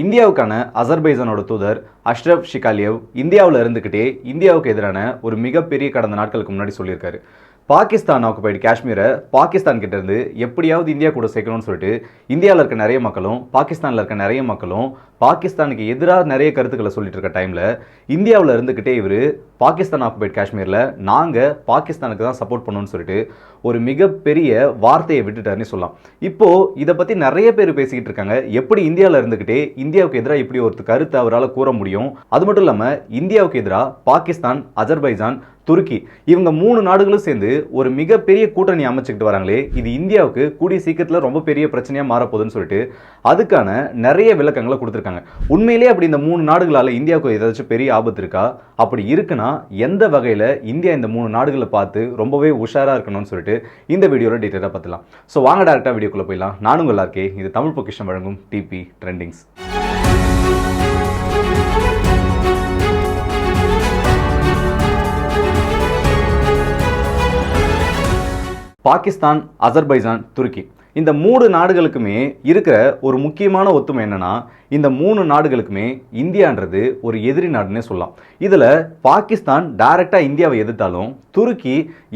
இந்தியாவுக்கான அசர்பைசனோட தூதர் அஷ்ரப் ஷிகாலியவ் இந்தியாவில் இருந்துக்கிட்டே இந்தியாவுக்கு எதிரான ஒரு மிகப்பெரிய கடந்த நாட்களுக்கு முன்னாடி சொல்லியிருக்காரு. பாகிஸ்தான் ஆக்குபைடு காஷ்மீரை பாகிஸ்தான் கிட்ட இருந்து எப்படியாவது இந்தியா கூட சேர்க்கணும்னு சொல்லிட்டு இந்தியாவில் இருக்க நிறைய மக்களும் பாகிஸ்தானில் இருக்க நிறைய மக்களும் பாகிஸ்தானுக்கு எதிராக நிறைய கருத்துக்களை சொல்லிட்டு இருக்க டைமில் இந்தியாவில் இருந்துக்கிட்டே இவர் பாகிஸ்தான் ஆக்குபைடு காஷ்மீரில் நாங்கள் பாகிஸ்தானுக்கு தான் சப்போர்ட் பண்ணணும்னு சொல்லிட்டு ஒரு மிகப்பெரிய வார்த்தையை விட்டுட்டாருன்னு சொல்லலாம். இப்போது இதை பற்றி நிறைய பேர் பேசிக்கிட்டு இருக்காங்க. எப்படி இந்தியாவில் இருந்துக்கிட்டே இந்தியாவுக்கு எதிராக இப்படி ஒரு கருத்தை அவரால் கூற முடியும்? அது மட்டும் இல்லாமல் இந்தியாவுக்கு எதிராக பாகிஸ்தான் அஜர்பைஜான் துருக்கி. இவங்க மூணு நாடுகளும் சேர்ந்து ஒரு மிகப்பெரிய கூட்டணி அமைச்சுக்கிட்டு வராங்களே இது இந்தியாவுக்கு கூடிய சீக்கிரத்தில் ரொம்ப பெரிய பிரச்சனையாக மாறப்போகுதுன்னு சொல்லிட்டு அதுக்கான நிறைய விளக்கங்களை கொடுத்துருக்காங்க. உண்மையிலேயே அப்படி இந்த மூணு நாடுகளால் இந்தியாவுக்கு ஏதாச்சும் பெரிய ஆபத்து இருக்கா? அப்படி இருக்குன்னா எந்த வகையில் இந்தியா இந்த மூணு நாடுகளை பார்த்து ரொம்பவே உஷாராக இருக்கணும்னு சொல்லிட்டு இந்த வீடியோவில் டீட்டெயிலாக பார்த்துலாம் ஸோ வாங்க டேரெக்டாக வீடியோக்குள்ளே போயிடலாம். நானும் நல்லா இருக்கே இது தமிழ் பொக்கிஷம் வழங்கும் டிபி ட்ரெண்டிங்ஸ் பாகிஸ்தான் அசர்பைஜான் துருக்கி இந்த மூணு நாடுகளுக்குமே இருக்கிற ஒரு முக்கியமான ஒத்துமை என்னன்னா இந்த மூணு நாடுகளுக்குமே இந்தியான்றது ஒரு எதிரி நாடுன்னே சொல்லலாம். இதில் பாகிஸ்தான் டைரெக்டாக இந்தியாவை எதிர்த்தாலும் துருக்கி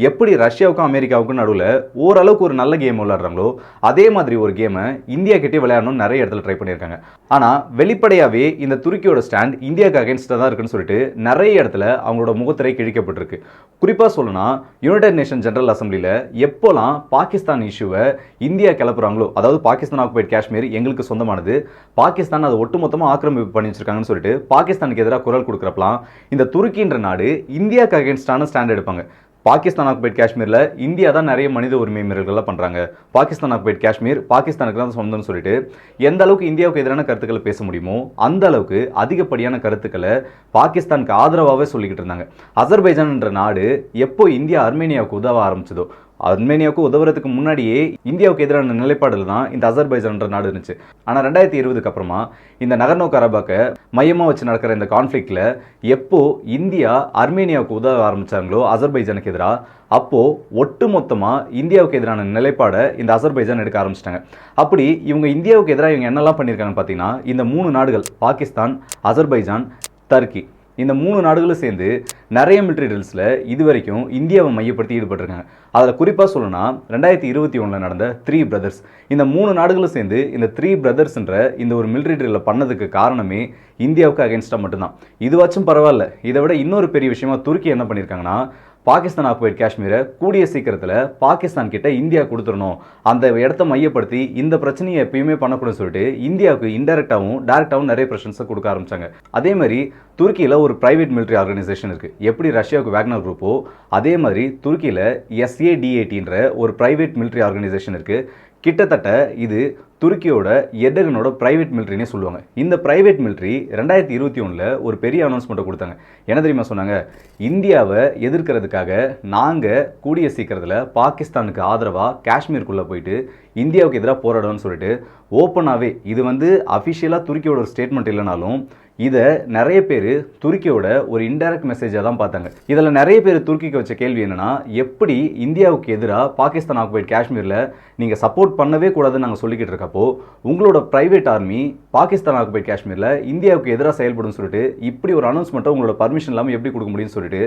எப்படி ரஷ்யாவுக்கும் அமெரிக்காவுக்கும் நடுவில் ஓரளவுக்கு ஒரு நல்ல கேம் விளையாடுறாங்களோ அதே மாதிரி ஒரு கேமை இந்தியா கிட்டே விளையாடணும்னு நிறைய இடத்துல ட்ரை பண்ணியிருக்காங்க. ஆனால் வெளிப்படையாகவே இந்த துருக்கியோட ஸ்டாண்ட் இந்தியாவுக்கு அகேன்ஸ்டாக தான் இருக்குன்னு சொல்லிட்டு நிறைய இடத்துல அவங்களோட முகத்திரை கிழிக்கப்பட்டிருக்கு. குறிப்பாக சொல்லணும்னா யுனைடெட் நேஷன் ஜெனரல் அசம்பிளியில் எப்போலாம் பாகிஸ்தான் இஷ்யூவை இந்தியா கிளப்புறாங்களோ அதாவது பாகிஸ்தான் ஆக்குபைட் காஷ்மீர் எங்களுக்கு சொந்தமானது. பாகிஸ்தான் அதை ஒட்டுமொத்தமாக ஆக்கிரமிப்பு பண்ணி வச்சிருக்காங்கன்னு சொல்லிட்டு பாகிஸ்தானுக்கு எதிராக குரல் கொடுக்குறப்பலாம் இந்த துருக்கின்ற நாடு இந்தியாவுக்கு அகேன்ஸ்டான ஸ்டாண்ட் எடுப்பாங்க. பாகிஸ்தான் ஆக்குபைட் காஷ்மீரில் இந்தியா தான் நிறைய மனித உரிமை மீறல்கள்லாம் பண்ணுறாங்க பாகிஸ்தான் ஆக்குபைட் காஷ்மீர் பாகிஸ்தானுக்கு தான் சொந்தம்னு சொல்லிட்டு எந்த அளவுக்கு இந்தியாவுக்கு எதிரான கருத்துக்களை பேச முடியுமோ அந்த அளவுக்கு அதிகப்படியான கருத்துக்களை பாகிஸ்தானுக்கு ஆதரவாகவே சொல்லிக்கிட்டு இருந்தாங்க. அசர்பைஜான் என்ற நாடு எப்போ இந்தியா அர்மேனியாவுக்கு உதவ ஆரம்பிச்சதோ அர்மேனியாவுக்கு உதவுறதுக்கு முன்னாடியே இந்தியாவுக்கு எதிரான நிலைப்பாடில் தான் இந்த அசர்பைஜான்ற நாடு இருந்துச்சு. ஆனால் ரெண்டாயிரத்தி இருபதுக்கு அப்புறமா இந்த நகர்னோ கரபாக்கை மையமாக வச்சு நடக்கிற இந்த கான்ஃப்ளிக்டில் எப்போ இந்தியா அர்மேனியாவுக்கு உதவ ஆரம்பிச்சாங்களோ அசர்பைஜானுக்கு எதிராக அப்போது ஒட்டு மொத்தமாக இந்தியாவுக்கு எதிரான நிலைப்பாடை இந்த அசர்பைஜான் எடுக்க ஆரம்பிச்சிட்டாங்க. அப்படி இவங்க இந்தியாவுக்கு எதிராக இவங்க என்னெல்லாம் பண்ணியிருக்காங்கன்னு பார்த்தீங்கன்னா இந்த மூணு நாடுகள் பாகிஸ்தான் அசர்பைஜான் டர்க்கி. இந்த மூணு நாடுகளும் சேர்ந்து நிறைய மிலிட்ரி ட்ரில்ஸில் இது வரைக்கும் இந்தியாவை மையப்படுத்தி ஈடுபட்டிருக்காங்க. அதில் குறிப்பாக சொல்லணும்னா ரெண்டாயிரத்தி இருபத்தி ஒன்றில் நடந்த த்ரீ பிரதர்ஸ் இந்த மூணு நாடுகளும் சேர்ந்து இந்த த்ரீ பிரதர்ஸ்ன்ற இந்த ஒரு மிலிட்ரி ட்ரில்லை பண்ணதுக்கு காரணமே இந்தியாவுக்கு அகேன்ஸ்டாக மட்டும்தான். இதுவாச்சும் பரவாயில்ல. இதை விட இன்னொரு பெரிய விஷயமா துருக்கி என்ன பண்ணியிருக்காங்கன்னா பாகிஸ்தான் ஆக்குபைட் காஷ்மீரை கூடிய சீக்கிரத்தில் பாகிஸ்தான் கிட்ட இந்தியா கொடுத்துடணும். அந்த இடத்த மையப்படுத்தி இந்த பிரச்சனையை எப்பயுமே பண்ணக்கூடாதுன்னு சொல்லிட்டு இந்தியாவுக்கு இன்டெரக்டாகவும் டேரக்டாகவும் நிறைய பிரஷன்ஸை கொடுக்க ஆரம்பிச்சாங்க. அதே மாதிரி துருக்கியில் ஒரு பிரைவேட் மிலிட்ரி ஆர்கனைசேஷன் இருக்குது எப்படி ரஷ்யாவுக்கு வேக்னர் குரூப்போ அதே மாதிரி துருக்கியில் எஸ்ஏடிஏடின்ற ஒரு பிரைவேட் மிலிட்ரி ஆர்கனைசேஷன் இருக்குது கிட்டத்தட்ட இது துருக்கியோட எர்டகனோட பிரைவேட் மிலிட்ரினே சொல்லுவாங்க. இந்த பிரைவேட் மிலிட்ரி ரெண்டாயிரத்தி இருபத்தி ஒன்றில் ஒரு பெரிய அனௌன்ஸ்மெண்ட்டை கொடுத்தாங்க. என்ன தெரியுமா சொன்னாங்க? இந்தியாவை எதிர்க்கிறதுக்காக நாங்கள் கூடிய சீக்கிரத்தில் பாகிஸ்தானுக்கு ஆதரவாக காஷ்மீருக்குள்ளே போயிட்டு இந்தியாவுக்கு எதிராக போராடணும்னு சொல்லிட்டு ஓப்பனாகவே இது வந்து அஃபிஷியலாக துருக்கியோட ஒரு ஸ்டேட்மெண்ட் இல்லைனாலும் இதை நிறைய பேர் துருக்கியோட ஒரு இன்டைரக்ட் மெசேஜாக தான் பார்த்தாங்க. இதில் நிறைய பேர் துருக்கிக்கு வச்ச கேள்வி என்னென்னா எப்படி இந்தியாவுக்கு எதிராக பாகிஸ்தான் ஆக்குபைட் காஷ்மீரில் நீங்கள் சப்போர்ட் பண்ணவே கூடாதுன்னு நாங்கள் சொல்லிக்கிட்டு இருக்கப்போ உங்களோட ப்ரைவேட் ஆர்மி பாகிஸ்தான் ஆக்குபைட் காஷ்மீரில் இந்தியாவுக்கு எதிராக செயல்படும் சொல்லிட்டு இப்படி ஒரு அனௌன்ஸ்மெண்ட்டை உங்களோட பர்மிஷன் இல்லாமல் எப்படி கொடுக்க முடியும்னு சொல்லிட்டு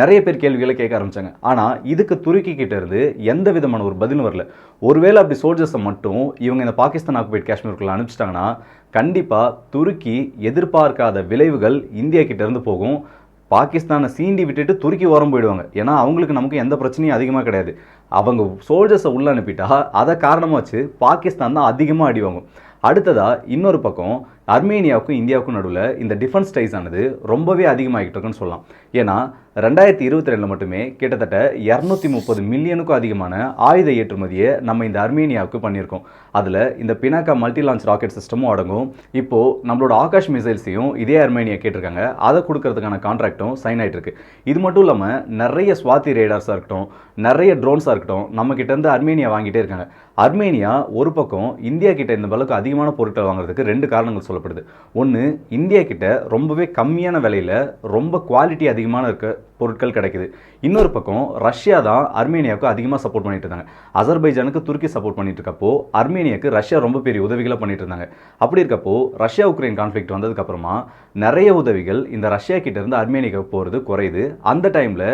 நிறைய பேர் கேள்விகளை கேட்க ஆரம்பிச்சாங்க. ஆனால் இதுக்கு துருக்கி கிட்ட இருந்து எந்த விதமான ஒரு பதிலும் வரல. ஒருவேளை அப்படி சோல்ஜர்ஸை மட்டும் இவங்க இந்த பாகிஸ்தான் ஆக்குபைட் காஷ்மீருக்குள்ள அனுப்பிச்சிட்டாங்கன்னா கண்டிப்பாக துருக்கி எதிர்பார்க்காத விளைவுகள் இந்தியா கிட்டேருந்து போகும். பாகிஸ்தானை சீண்டி விட்டுட்டு துருக்கி ஓரம் போயிடுவாங்க. ஏன்னா அவங்களுக்கு நமக்கு எந்த பிரச்சனையும் அதிகமாக கிடையாது. அவங்க சோல்ஜர்ஸை உள்ளே அனுப்பிட்டா அதை காரணமாக வச்சு பாகிஸ்தான் தான் அதிகமாக அடி வாங்கும். இன்னொரு பக்கம் அர்மேனியாவுக்கும் இந்தியாவுக்கும் நடுவில் இந்த டிஃபென்ஸ் டைஸ் ஆனது ரொம்பவே அதிகமாகிட்டு இருக்குன்னு சொல்லலாம். ஏன்னா ரெண்டாயிரத்தி இருபத்தி ரெண்டில் மட்டுமே கிட்டத்தட்ட இரநூத்தி முப்பது மில்லியனுக்கும் அதிகமான ஆயுத ஏற்றுமதியை நம்ம இந்த அர்மேனியாவுக்கு பண்ணியிருக்கோம். அதில் இந்த பினாக்கா மல்டி லான்ச் ராக்கெட் சிஸ்டமும் அடங்கும். இப்போது நம்மளோட ஆகாஷ் மிசைல்ஸையும் இதே அர்மேனியா கேட்டிருக்காங்க. அதை கொடுக்கறதுக்கான கான்ட்ராக்டும் சைன் ஆகிட்டு இருக்கு இது மட்டும் இல்லாமல் நிறைய ஸ்வாதி ரேடார்ஸாக இருக்கட்டும் நிறைய ட்ரோன்ஸாக இருக்கட்டும் நம்மக்கிட்டேருந்து அர்மேனியா வாங்கிட்டே இருக்காங்க. அர்மேனியா ஒரு பக்கம் இந்தியா கிட்ட இந்த அளவுக்கு அதிகமான பொருட்கள் வாங்குறதுக்கு ரெண்டு காரணங்கள் சொல்லப்படுது. ஒன்று இந்தியா கிட்ட ரொம்பவே கம்மியான விலையில் ரொம்ப குவாலிட்டி அதிகமான இருக்க பொருட்கள் கிடைக்குது. இன்னொரு பக்கம் ரஷ்யா தான் அர்மேனியாவுக்கு அதிகமாக சப்போர்ட் பண்ணிட்டு இருந்தாங்க. அசர்பைஜானுக்கு துருக்கி சப்போர்ட் பண்ணிட்டு இருக்கப்போ அர்மேனியாவுக்கு ரஷ்யா ரொம்ப பெரிய உதவிகளை பண்ணிட்டு இருந்தாங்க. அப்படி இருக்கப்போ ரஷ்யா உக்ரைன் கான்ஃப்ளிக்ட் வந்ததுக்கப்புறமா நிறைய உதவிகள் இந்த ரஷ்யா கிட்ட இருந்து அர்மேனியாவுக்கு போகிறது குறையுது. அந்த டைமில்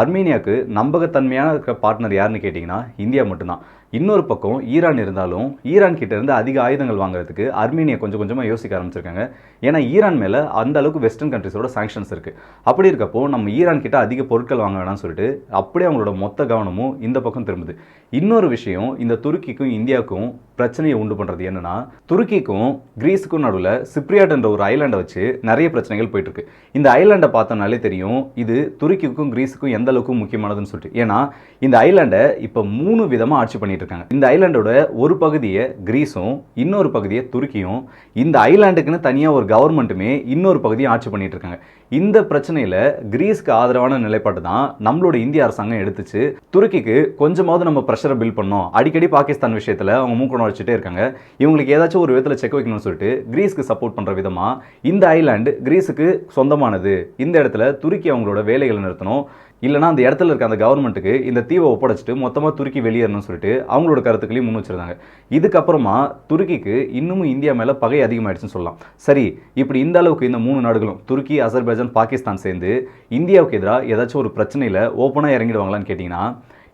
அர்மீனியாவுக்கு நம்பகத்தன்மையான இருக்க பார்ட்னர் யாருன்னு கேட்டிங்கன்னா இந்தியா மட்டும்தான். இன்னொரு பக்கம் ஈரான் இருந்தாலும் ஈரான் கிட்டேருந்து அதிக ஆயுதங்கள் வாங்குறதுக்கு அர்மீனியா கொஞ்சம் கொஞ்சமாக யோசிக்க ஆரம்பிச்சிருக்காங்க. ஏன்னா ஈரான் மேலே அந்த அளவுக்கு வெஸ்டர்ன் கண்ட்ரிஸோட சாங்ஷன்ஸ் இருக்குது அப்படி இருக்கப்போ நம்ம ஈரான் கிட்ட அதிக பொருட்கள் வாங்க வேணாம்னு சொல்லிட்டு அப்படியே அவங்களோட மொத்த கவனமும் இந்த பக்கம் திரும்புது. இன்னொரு விஷயம் இந்த துருக்கிக்கும் இந்தியாவுக்கும் பிரச்சனையை உண்டு பண்ணுறது என்னன்னா துருக்கிக்கும் கிரீஸுக்கும் நடுவில் சிப்ரியாட் என்ற ஒரு ஐலாண்டை வச்சு நிறைய பிரச்சனைகள் போயிட்டுருக்கு. இந்த ஐலாண்டை பார்த்தோம்னாலே தெரியும் இது துருக்கிக்கும் கிரீஸுக்கும் எந்த அளவுக்கு முக்கியமானதுன்னு சொல்லிட்டு. ஏன்னா இந்த ஐலாண்டை இப்போ மூணு விதமாக ஆட்சி பண்ணிட்டு இருக்காங்க. இந்த ஐலாண்டோட ஒரு பகுதியை கிரீஸும் இன்னொரு பகுதியை துருக்கியும் இந்த ஐலாண்டுக்குன்னு தனியாக ஒரு கவர்மெண்ட்டுமே இன்னொரு பகுதியை ஆட்சி பண்ணிட்டு இருக்காங்க. இந்த பிரச்சனையில் கிரீஸ்க்கு ஆதரவான நிலைப்பாடு தான் நம்மளோட இந்திய அரசாங்கம் எடுத்துச்சு. துருக்கிக்கு கொஞ்சமாவது நம்ம ப்ரெஷரை பில் பண்ணோம் அடிக்கடி பாகிஸ்தான் விஷயத்தில் அவங்க மூக்கணும் வச்சுட்டே இருக்காங்க. இவங்களுக்கு ஏதாச்சும் ஒரு விதத்தில் செக் வைக்கணும்னு சொல்லிட்டு கிரீஸ்க்கு சப்போர்ட் பண்ணுற விதமாக இந்த ஐலாண்டு கிரீஸுக்கு சொந்தமானது. இந்த இடத்துல துருக்கி அவங்களோட வேலைகளை நிறுத்தணும். இல்லைனா அந்த இடத்துல இருக்க அந்த கவர்மெண்ட்டுக்கு இந்த தீவை ஒப்படைச்சிட்டு மொத்தமாக துருக்கி வெளியேறணும்னு சொல்லிட்டு அவங்களோட கருத்துக்களையும் முன் வச்சிருந்தாங்க. இதுக்கப்புறமா துருக்கிக்கு இன்னமும் இந்தியா மேலே பகை அதிகமாயிடுச்சுன்னு சொல்லலாம். சரி இப்படி இந்த அளவுக்கு இந்த மூணு நாடுகளும் துருக்கி அசர்பைஜான் பாகிஸ்தான் சேர்ந்து இந்தியாவுக்கு எதிராக ஏதாச்சும் ஒரு பிரச்சனையில் ஓப்பனாக இறங்கிடுவாங்களான்னு கேட்டிங்கன்னா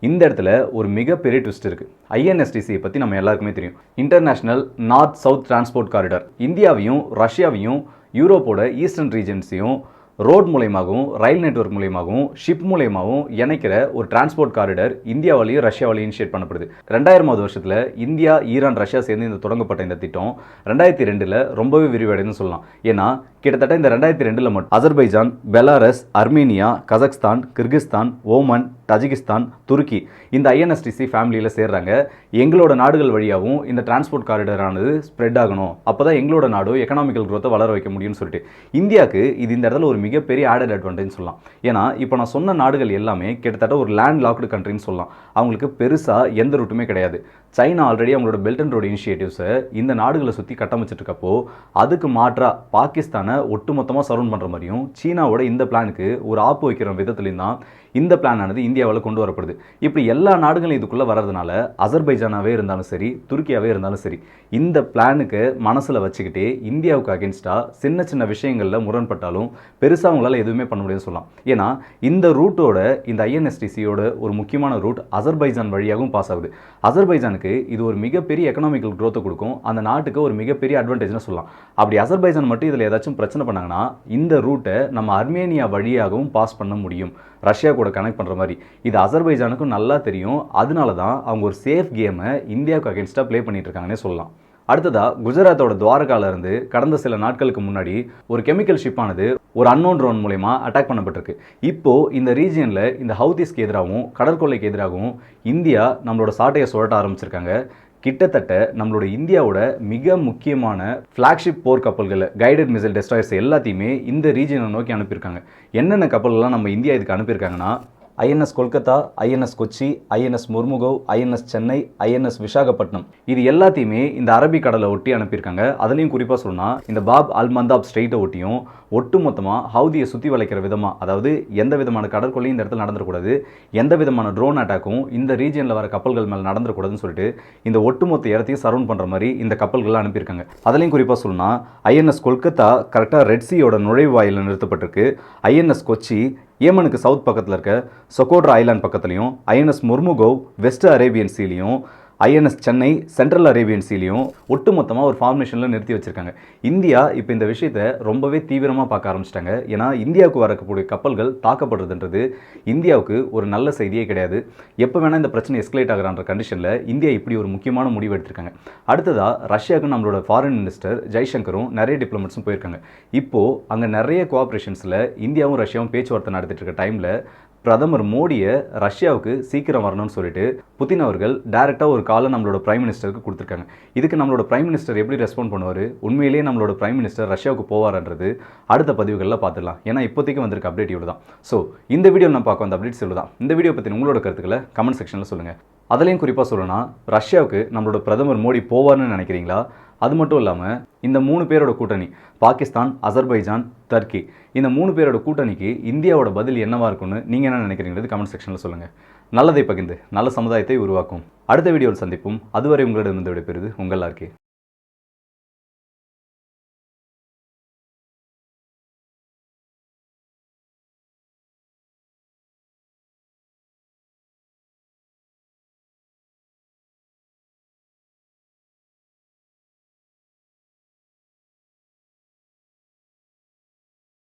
இந்த இடத்துல ஒரு மிகப்பெரிய ட்விஸ்ட் இருக்கு. ஐஎன்எஸ்டிசியை பற்றி நம்ம எல்லாருக்குமே தெரியும். International north south transport corridor இந்தியாவையும் ரஷ்யாவையும் யூரோப்போட ஈஸ்டர்ன் ரீஜன்ஸையும் ரோட் மூலயமாகவும் ரயில் நெட்வொர்க் மூலயமாகவும் ஷிப் மூலயமாகவும் இணைக்கிற ஒரு டிரான்ஸ்போர்ட் காரிடர் இந்தியாவாலையும் ரஷ்யாவாலையும் இனிஷியேட் பண்ணப்படுது. ரெண்டாயிரமாவது வருஷத்தில் இந்தியா ஈரான் ரஷ்யா சேர்ந்து இந்த தொடங்கப்பட்ட இந்த திட்டம் ரெண்டாயிரத்தி ரெண்டில் ரொம்பவே விரிவடைன்னு சொல்லலாம். ஏன்னா கிட்டத்தட்ட இந்த ரெண்டாயிரத்தி ரெண்டில் மட்டும். Azerbaijan Belarus Armenia Kazakhstan Kyrgyzstan Oman Tajikistan துருக்கி இந்த ஐஎன்எஸ்டிசி ஃபேமிலியில் சேர்றாங்க. எங்களோட நாடுகள் வழியாகவும் இந்த டிரான்ஸ்போர்ட் காரிடரானது ஸ்ப்ரெட் ஆகணும். அப்போ தான் எங்களோட நாடும் எக்கனாமிக்கல் growth-அ வளர வைக்க முடியும்னு சொல்லிட்டு. இந்தியாவுக்கு இது இந்த இடத்துல ஒரு மிகப்பெரிய ஆடட் அட்வான்டேஜ் சொல்லலாம். ஏன்னா இப்போ நான் சொன்ன நாடுகள் எல்லாமே கிட்டத்தட்ட ஒரு லேண்ட் லாக்டு கண்ட்ரின்னு சொல்லலாம். அவங்களுக்கு பெருசாக எந்த ரூட்டுமே கிடையாது. சைனா ஆல்ரெடி அவங்களோட பெல்ட் அண்ட் ரோடு இனிஷியேட்டிவ்ஸை இந்த நாடுகளை சுற்றி கட்டமைச்சிட்டு இருக்கப்போ அதுக்கு மாற்றாக பாகிஸ்தானை ஒட்டுமொத்தமாக சரவுண்ட் பண்ணுற மாதிரியும் சீனாவோட இந்த பிளானுக்கு ஒரு ஆப்பு வைக்கிற விதத்துலையும் தான் இந்த பிளானானது இந்தியாவில் கொண்டு வரப்படுது. இப்படி எல்லா நாடுகளும் இதுக்குள்ளே வர்றதுனால அசர்பைஜானாவே இருந்தாலும் சரி துருக்கியாவே இருந்தாலும் சரி இந்த பிளானுக்கு மனசில் வச்சுக்கிட்டே இந்தியாவுக்கு அகேன்ஸ்டாக சின்ன சின்ன விஷயங்களில் முரண்பட்டாலும் பெருசாக அவங்களால எதுவுமே பண்ண முடியும்னு சொல்லலாம். ஏன்னா இந்த ரூட்டோட இந்த ஐஎன்எஸ்டிசியோட ஒரு முக்கியமான ரூட் அசர்பைஜான் வழியாகவும் பாஸ் ஆகுது. அசர்பைஜானுக்கு இது ஒரு மிகப்பெரிய எக்கனாமிக்கல் க்ரோத்தை கொடுக்கும். அந்த நாட்டுக்கு ஒரு மிகப்பெரிய அட்வான்டேஜ்னு சொல்லலாம். அப்படி அசர்பைஜான் மட்டும் இதில் ஏதாச்சும் பிரச்சனை பண்ணாங்கன்னா இந்த ரூட்டை நம்ம அர்மேனியா வழியாகவும் பாஸ் பண்ண முடியும். ரஷ்யா கூட கனெக்ட் பண்ணுற மாதிரி. இது அசர்பைஜானுக்கும் நல்லா தெரியும். அதனால தான் அவங்க ஒரு சேஃப் கேமை இந்தியாவுக்கு அகேன்ஸ்டாக ப்ளே பண்ணிட்டு இருக்காங்கன்னே சொல்லலாம். அடுத்ததாக குஜராத்தோட துவாரகாலேருந்து கடந்த சில நாட்களுக்கு முன்னாடி ஒரு கெமிக்கல் ஷிப்பானது ஒரு அன்னோன் ட்ரோன் மூலயமா அட்டாக் பண்ணப்பட்டிருக்கு. இப்போது இந்த ரீஜியனில் இந்த ஹவுதிஸ்க்கு எதிராகவும் கடற்கொள்ளைக்கு எதிராகவும் இந்தியா நம்மளோட சாட்டையை சுழட்ட ஆரம்பிச்சிருக்காங்க. கிட்டத்தட்ட நம்மளோட இந்தியாவோட மிக முக்கியமான ஃப்ளாக்ஷிப் போர் கப்பல்கள் கைடட் மிசைல் டெஸ்ட்ராயர்ஸ் எல்லாத்தையுமே இந்த ரீஜனை நோக்கி அனுப்பியிருக்காங்க. என்னென்ன கப்பல்கள்லாம் நம்ம இந்தியா இதுக்கு அனுப்பியிருக்காங்கன்னா INS Kolkata INS Kochi INS Mormugao INS Chennai INS Visakhapatnam. இது எல்லாத்தையுமே இந்த அரபிக் கடலை ஒட்டி அனுப்பியிருக்காங்க. அதுலேயும் குறிப்பாக சொன்னால் இந்த பாப் அல் மந்தாப் ஸ்ட்ரெயிட்டை ஒட்டியும் ஒட்டுமொத்தமாக ஹவுதியை சுற்றி வளைக்கிற விதமாக அதாவது எந்த விதமான கடற்கொள்ளையும் இந்த இடத்துல நடந்துடக்கூடாது எந்த விதமான ட்ரோன் அட்டாக்கும் இந்த ரீஜியனில் வர கப்பல்கள் மேலே நடந்துடக்கூடாதுன்னு சொல்லிட்டு இந்த ஒட்டுமொத்த இடத்தையும் சரௌண்ட் பண்ணுற மாதிரி இந்த கப்பல்கள்லாம் அனுப்பியிருக்காங்க. அதுலேயும் குறிப்பாக சொல்லணும்னா ஐஎன்எஸ் கொல்கத்தா கரெக்டாக ரெட் சியோட நுழைவாயில் நிறுத்தப்பட்டிருக்கு. ஐஎன்எஸ் கொச்சி ஏமனுக்கு சவுத் பக்கத்தில் இருக்க சொகோட்ரா ஐலாண்ட் பக்கத்துலையும் ஐஎன்எஸ் முர்முகோவ் வெஸ்ட் அரேபியன் சீலையும் ஐஎன்எஸ் சென்னை சென்ட்ரல் அரேபியன் சீலையும் ஒட்டுமொத்தமாக ஒரு ஃபார்மேஷனில் நிறுத்தி வச்சுருக்காங்க. இந்தியா இப்போ இந்த விஷயத்தை ரொம்பவே தீவிரமாக பார்க்க ஆரம்பிச்சிட்டாங்க. ஏன்னா இந்தியாவுக்கு வரக்கூடிய கப்பல்கள் தாக்கப்படுறதுன்றது இந்தியாவுக்கு ஒரு நல்ல செய்தியே கிடையாது. எப்போ வேணால் இந்த பிரச்சனை எஸ்கலேட் ஆகிறான்ற கண்டிஷனில் இந்தியா இப்படி ஒரு முக்கியமான முடிவு எடுத்திருக்காங்க. அடுத்ததாக ரஷ்யாவுக்கு நம்மளோட ஃபாரின் மினிஸ்டர் ஜெய்சங்கரும் நிறைய டிப்ளமெட்ஸும் போயிருக்காங்க. இப்போது அங்கே நிறைய கோஆப்ரேஷன்ஸில் இந்தியாவும் ரஷ்யாவும் பேச்சுவார்த்தை நடத்திட்டு இருக்க டைமில் பிரதமர் மோடியை ரஷ்யாவுக்கு சீக்கிரம் வரணும்னு சொல்லிட்டு புதின் அவர்கள் டைரெக்டாக ஒரு காலை நம்மளோட பிரைம் மினிஸ்டருக்கு கொடுத்துருக்காங்க. இதுக்கு நம்மளோட பிரைம் மினிஸ்டர் எப்படி ரெஸ்பாண்ட் பண்ணுவார்? உண்மையிலேயே நம்மளோட பிரைம் மினிஸ்டர் ரஷ்யாவுக்கு போவார்ன்றது அடுத்த பதிவுகளில் பார்த்துடலாம். ஏன்னா இப்போதைக்கு வந்திருக்க அப்டேட் இவ்வளோ தான் ஸோ இந்த வீடியோ நான் பார்க்க வந்த அப்டேட்ஸ் இவ்வளோ தான் இந்த வீடியோ பற்றி உங்களோட கருத்துக்களை கமெண்ட் செக்ஷனில் சொல்லுங்கள் அதுலேயும் குறிப்பாக சொல்லணும்னா ரஷ்யாவுக்கு நம்மளோட பிரதமர் மோடி போவார்னு நினைக்கிறீங்களா? அது மட்டும் இல்லாமல் இந்த மூணு பேரோட கூட்டணி பாகிஸ்தான் அசர்பைஜான் டர்க்கி இந்த மூணு பேரோட கூட்டணிக்கு இந்தியாவோட பதில் என்னவாக இருக்கும்னு நீங்கள் என்ன நினைக்கிறீங்கிறது கமெண்ட் செக்ஷனில் சொல்லுங்கள் நல்லதை பகிர்ந்து நல்ல சமுதாயத்தை உருவாக்கும். அடுத்த வீடியோவில் சந்திப்போம். அதுவரை உங்களிடம் இருந்து விடைபெறுது உங்கள் ஆர்கே